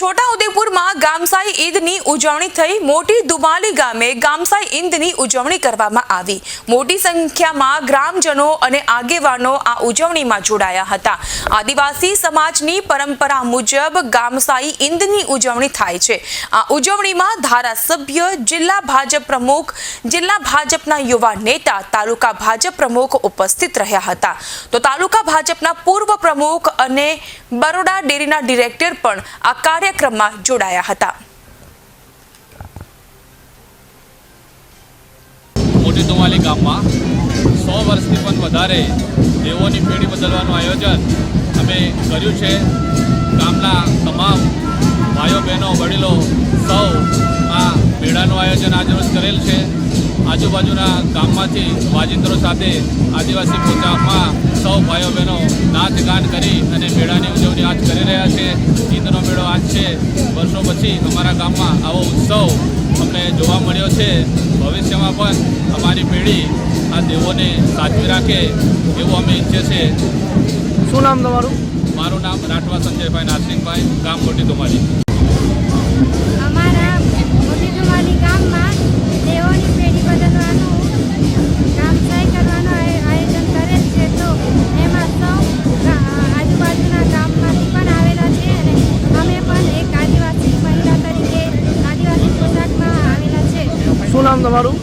છોટાઉદેપુરમાં ગામસાઈ ઈદની ઉજવણી થઈ. મોટી દુમાલી ગામે ગામસાઈ ઈદની ઉજવણી કરવામાં આવી. મોટી સંખ્યામાં ગ્રામજનો અને આગેવાનો આ ઉજવણીમાં જોડાયા હતા. આદિવાસી સમાજની પરંપરા મુજબ ગામસાઈ ઈદની ઉજવણી થાય છે. આ ઉજવણીમાં ધારાસભ્ય, જિલ્લા ભાજપ પ્રમુખ, જિલ્લા ભાજપના યુવા નેતા, તાલુકા ભાજપ પ્રમુખ ઉપસ્થિત રહ્યા હતા. તો તાલુકા ભાજપના પૂર્વ પ્રમુખ અને બરોડા ડેરીના ડિરેક્ટર પણ આ કાર્યક્રમમાં જોડાયા હતા. મોટી ધુમાલી ગામમાં સો વર્ષથી પણ વધારે દેવોની પેઢી બદલવાનું આયોજન અમે કર્યું છે. ગામના તમામ ભાઈઓ, બહેનો, વડીલો સૌ આ મેળાનું આયોજન આજરોજ કરેલ છે. આજુબાજુના ગામમાંથી વાજિંત્રો સાથે આદિવાસી પોચામાં સૌ ભાઈઓ બહેનો નાચ ગાન કરી અને મેળાની ઉજવણી આજ કરી રહ્યા છે. ઈદનો મેળો આજ છે. વર્ષો પછી અમારા ગામમાં આવો ઉત્સવ અમને જોવા મળ્યો છે. ભવિષ્યમાં પણ અમારી પેઢી આ દેવોને સાચવી રાખે એવું અમે ઈચ્છે છે શું નામ તમારું? મારું નામ રાઠવા સંજયભાઈ નારસિંહભાઈ ગામ મોટી ધુમાલી શું નામ તમારું?